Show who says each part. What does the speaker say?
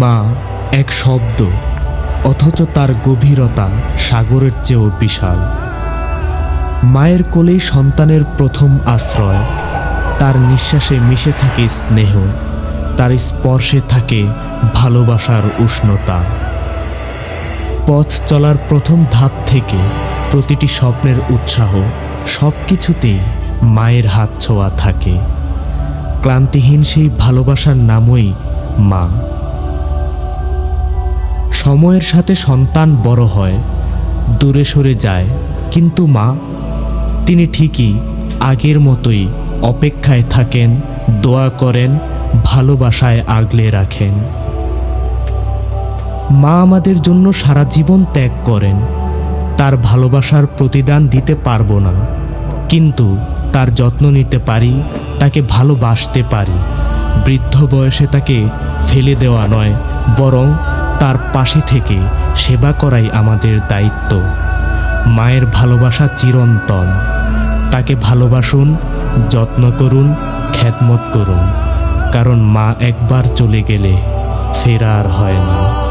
Speaker 1: মা এক শব্দ, অথচ তার গভীরতা সাগরের চেয়েও বিশাল। মায়ের কোলেই সন্তানের প্রথম আশ্রয়, তার নিঃশ্বাসে মিশে থাকে স্নেহ, তার স্পর্শে থাকে ভালোবাসার উষ্ণতা। পথ চলার প্রথম ধাপ থেকে প্রতিটি স্বপ্নের উৎসাহ সব কিছুতেই মায়ের হাত ছোঁয়া থাকে। ক্লান্তিহীন সেই ভালোবাসার নামই মা। সময়ের সাথে সন্তান বড় হয়, দূরে সরে যায়। কিন্তু মা, তিনি ঠিকই আগের মতোই অপেক্ষায় থাকেন, দোয়া করেন, ভালোবাসায় আগলে রাখেন। মা আমাদের জন্য সারা জীবন ত্যাগ করেন। তার ভালোবাসার প্রতিদান দিতে পারব না। কিন্তু তার যত্ন নিতে পারি, তাকে ভালোবাসতে পারি। বৃদ্ধ বয়সে তাকে ফেলে দেওয়া নয়, বরং তার পাশে থেকে সেবা করাই আমাদের দায়িত্ব। মায়ের ভালোবাসা চিরন্তন। তাকে ভালোবাসুন, যত্ন করুন খ্যাতমত করুন। কারণ মা একবার চলে গেলে ফেরা আর হয় না।